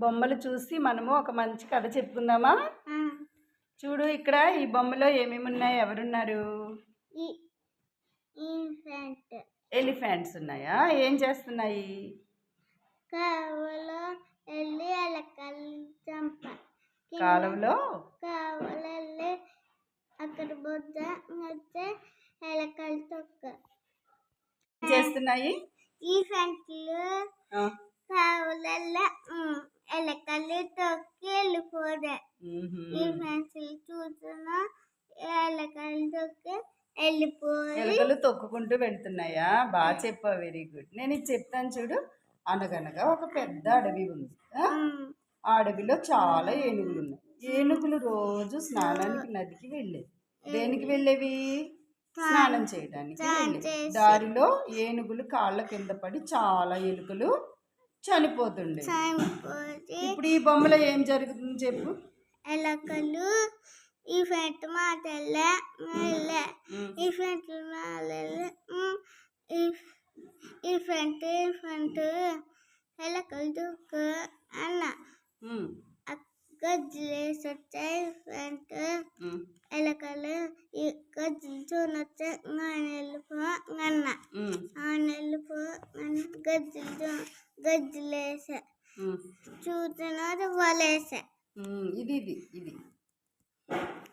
బొమ్మలు చూసి మనము ఒక మంచి కథ చెప్పుకుందామా? చూడు ఇక్కడ ఈ బొమ్మలో ఏమేమి ఉన్నాయి? ఎవరున్నారు? ఎలిఫెంట్స్ ఉన్నాయా? ఏం చేస్తున్నాయి? కావలో వెళ్ళి ఎలకలు చంప. కాలువలో? కావలో వెళ్ళి అక్కడ వస్తే ఎలకలు తొక్క. చేస్తున్నాయి? ఈ ఫెంట్లు ఆ, కావలలో ఎలకలు తొక్కి వెళ్ళిపోదే. ఈ ఫెన్సిల్ చూస్తున్నా ఎలకలు తొక్కి వెళ్ళిపోయి ఎలుకలు తొక్కుకుంటూ వెళ్తున్నాయా? బాగా చెప్పావు వెరీ గుడ్ నేను ఇది చెప్తాను చూడు. అనగనగా ఒక పెద్ద అడవి ఉంది. ఆ? అడవిలో చాలా ఏనుగులు ఉన్నాయి ఏనుగులు రోజు స్నానానికి నదికి వెళ్ళేవి. దేనికి వెళ్ళేవి? స్నానం చేయడానికి వెళ్ళేవి. దారిలో ఏనుగులు కాళ్ళ కింద పడి చాలా ఎలుకలు చనిపోతుండే ఇప్పుడు ఈ బొమ్మలో ఏం జరుగుతుంది చెప్పు? ఎలకలు ఈ ఫెంట్ మాటలే వెళ్ళే ఉమ్, ఈ ఫెంట్ మాటలే ఈ ఫెంట్ ఈ ఫెంట్ ఎలకలు దుక్క అన్న. ఉమ్, గజ్జలేసి వచ్చాయి ఫెంట్ ఉమ్, ఎలకలు ఈ గజ్జలు చూనొచ్చే వెళ్ళిపో అన్న. ఉమ్, వెళ్ళిపో గజ్జలు గజ్జలేసా. వలేసా. ఇది ఇది ఇది.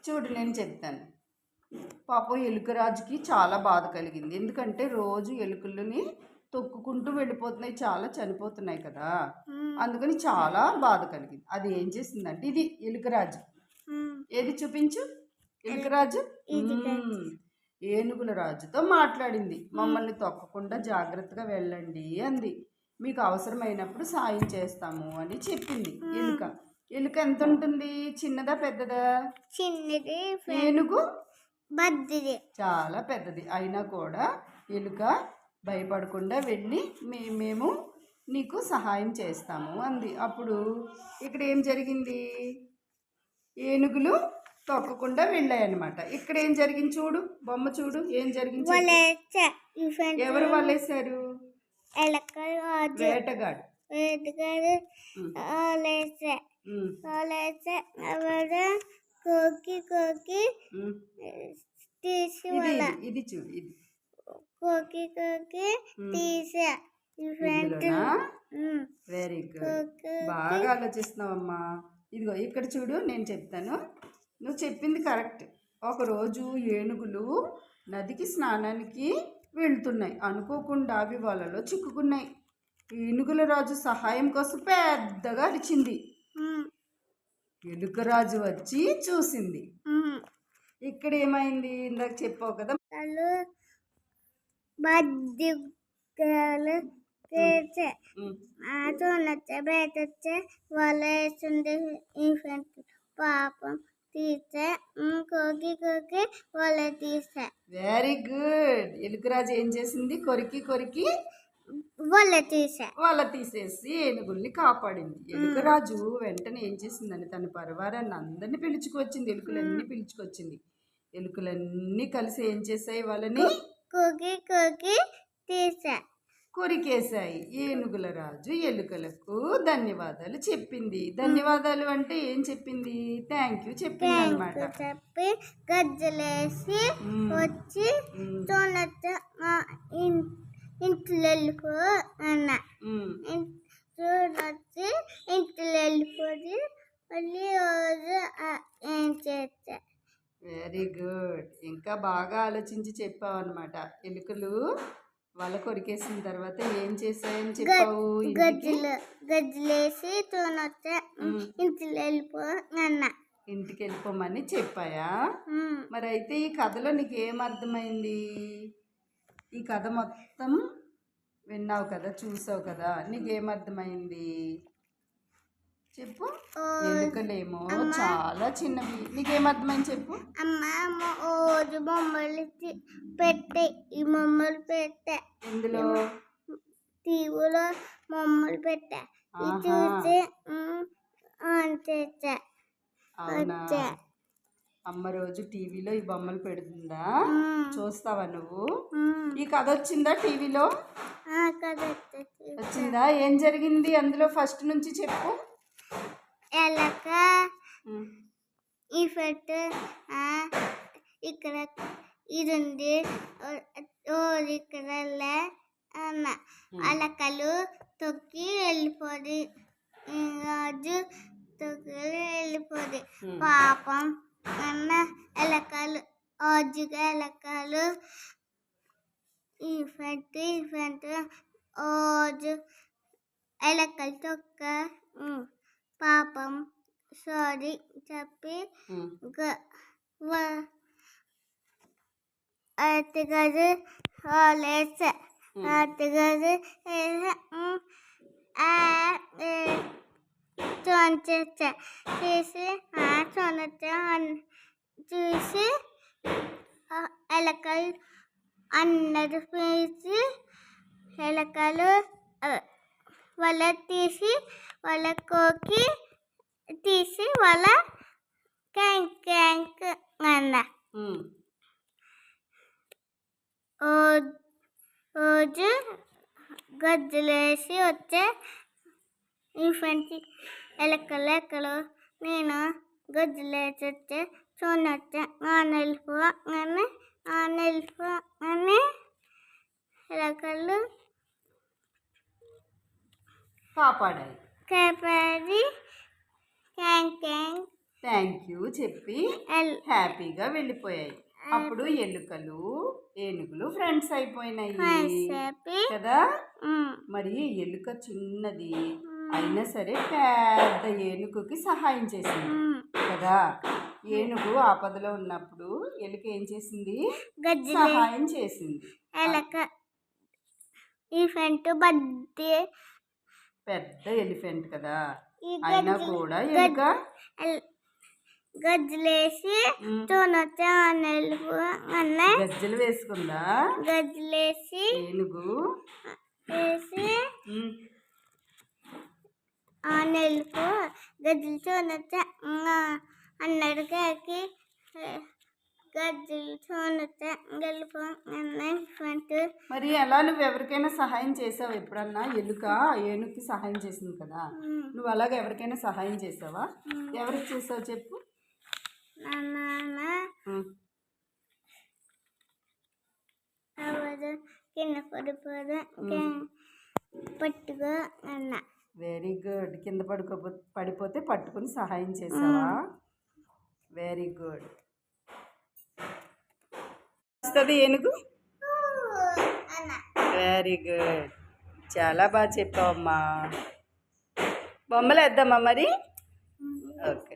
చూడు నేను చెప్తాను. పాపం ఎలుకరాజుకి చాలా బాధ కలిగింది. ఎందుకంటే రోజు ఎలుకలని తొక్కుకుంటూ వెళ్ళిపోతున్నాయి. చాలా చనిపోతున్నాయి కదా. అందుకని చాలా బాధ కలిగింది. అది ఏం చేసిందంటే ఇది ఎలుకరాజు ఏది చూపించు? ఎలుకరాజు ఏనుగుల రాజుతో మాట్లాడింది. మమ్మల్ని తొక్కకుండా జాగ్రత్తగా వెళ్ళండి అంది. మీకు అవసరమైనప్పుడు సాయం చేస్తాము అని చెప్పింది ఎలుక. ఎలుక ఎంత ఉంటుంది చిన్నదా పెద్దదా? చిన్నది ఏనుగు? బద్దిది చాలా పెద్దది. అయినా కూడా ఎలుక భయపడకుండా వెళ్ళి మే మేము నీకు సహాయం చేస్తాము అంది. అప్పుడు ఇక్కడ ఏం జరిగింది? ఏనుగులు తొక్కకుండా వెళ్ళాయన్నమాట. ఇక్కడ ఏం జరిగింది చూడు? బొమ్మ చూడు. ఏం జరిగింది ఎవరు వాళ్ళేశారు? ఎలకలు రాజు వేటగాడు. వేటగాడు. వలేసా ఎవరు కోకి కోకి. తీసి ఇది చూడు ఇది. కోకి కోకి. తీసా. Very good. బాగా ఆలోచిస్తున్నావమ్మా. ఇదిగో ఇక్కడ చూడు నేను చెప్తాను. నువ్వు చెప్పింది కరెక్ట్. ఒకరోజు ఏనుగులు నదికి స్నానానికి వెళ్తున్నాయి అనుకోకుండా అవి వాళ్ళలో చిక్కుకున్నాయి. ఏనుగుల రాజు సహాయం కోసం పెద్దగా అరిచింది. ఎలుకరాజు వచ్చి చూసింది. ఇక్కడ ఏమైంది? ఇందాక చెప్పావు కదా. వాళ్ళు పాపం తీసే కోకి కోకి వాళ్ళే తీసే. వెరీ గుడ్ ఎలుకరాజు ఏం చేసింది? కొరికి కొరికి వాళ్ళే తీసే. వాళ్ళ తీసేసి ఏనుగుల్ని కాపాడింది. ఎలుకరాజు వెంటనే ఏం చేసిందని తన పరివారాన్ని అందరినీ పిలుచుకొచ్చింది. ఎలుకలన్నీ పిలుచుకొచ్చింది. ఎలుకలన్నీ కలిసి ఏం చేశాయి వాళ్ళని? కోకి కోకి తీసే. కొరికేశాయి. ఏనుగుల రాజు ఎలుకలకు ధన్యవాదాలు చెప్పింది. ధన్యవాదాలు అంటే ఏం చెప్పింది? థ్యాంక్ యూ చెప్పింది అనమాట చెప్పి గజ్జలేసి వచ్చి చూడొచ్చు ఇంట్లో అన్న. చూడొచ్చి ఇంట్లో వెళ్ళిపోయి మళ్ళీ రోజు ఏం చేస్తా వెరీ గుడ్. ఇంకా బాగా ఆలోచించి చెప్పావు అనమాట ఎలుకలు వాళ్ళ కొరికేసిన తర్వాత ఏం చేశాయని చెప్పావు ఇంటికి? గజ్జలు గజ్జలేసి చూడొచ్చు ఇంట్లో వెళ్ళిపో అన్న. ఇంటికి వెళ్ళిపోమని చెప్పాయా. మరి అయితే ఈ కథలో నీకు అర్థమైంది? ఈ కథ మొత్తం విన్నావు కదా చూసావు కదా నీకేం అర్థమైంది? చెప్పు. ఓ, ఎలుకలేమో చాలా చిన్నవి. నీకేం అర్థమైంది చెప్పు. అమ్మ రోజు బొమ్మలు పెట్టే ఈ బొమ్మలు పెట్టే. ఇందులో టీవీలో బొమ్మలు పెట్టా. ఇది. చూసి ఆన్ చేసా. వచ్చా. అమ్మ రోజు టీవీలో ఈ బొమ్మలు పెడుతుందా? చూస్తావా నువ్వు. ఈ కథ వచ్చిందా టీవీలో? వచ్చిందా? ఏం జరిగింది? అందులో ఫస్ట్ నుంచి చెప్పు. ఉమ్, ఈ ఫెట్ ఇక్కడ ఇది ఉంది ఓ- ఓ ఇక్కడ లే అన్న అలకలు తొక్కి వెళ్ళిపోది. రాజు తొక్కి వెళ్ళిపోది. పాపం అన్న ఎలకలు ఆజుగా ఎలకలు ఈ ఫెట్ ఈ ఫెట్ ఓజు ఎలకలు తొక్క పాపం సారీ చెప్పి అత్తగారు హాలేస అత్తగారు చూంచ చేసి ఆ చూనచ్చ చూసి ఎలకలు అన్నది వేసి ఎలకలు వల తీసి వల కోకి తీసి వల క్యాంక్ క్యాంక్ అన్న. రోజు గజ్జలేసి వచ్చే ఈ ఫ్రెండ్స్ ఎలకలు ఎక్కలు. నేను గజ్జలేసి వచ్చే చూడొచ్చా ఆ నెలుపు అని ఆ నెలుపు అని ఎలకలు కాపాడాయి. కాపాడి క్యాంక్ క్యాంక్ థ్యాంక్ యూ చెప్పి హ్యాపీగా వెళ్ళిపోయాయి. అప్పుడు ఎలుకలు ఏనుగులు ఫ్రెండ్స్ అయిపోయినాయి. కదా? మరి ఎలుక చిన్నది అయినా సరే పెద్ద ఏనుగుకి సహాయం చేసింది. కదా? ఏనుగు ఆపదలో ఉన్నప్పుడు ఎలుక ఏం చేసింది? సహాయం చేసింది. ఎలక పెద్ద ఎలిఫెంట్ కదా? అయినా కూడా ఎలుక ఎల్- గజ్జలేసి తోనొచ్చా నెలుపు అన్న గజ్జలు వేసుకుందా? గజ్జలేసి ఏనుగు? వేసి ఆ నెలుపు గజ్జలు తోనొచ్చా అన్నాడు కాకి. గజ్జలు తోనొచ్చా గెలుపు అన్న ఫ్రంట్. మరి ఎలా నువ్వు ఎవరికైనా సహాయం చేసావు ఎప్పుడన్నా? ఎలుక ఏనుగుకి సహాయం చేసింది కదా. నువ్వు అలాగ ఎవరికైనా సహాయం చేసావా? ఎవరికి చేసావు చెప్పు. కింద పడిపోదు. పట్టుకో అన్న. వెరీ గుడ్ కింద పడుకోపో పడిపోతే పట్టుకుని సహాయం చేసావా? వెరీ గుడ్ వస్తుంది ఏనుగు? అన్న. వెరీ గుడ్ చాలా బాగా చెప్పావమ్మా. బొమ్మలు వేద్దామా మరి ఓకే.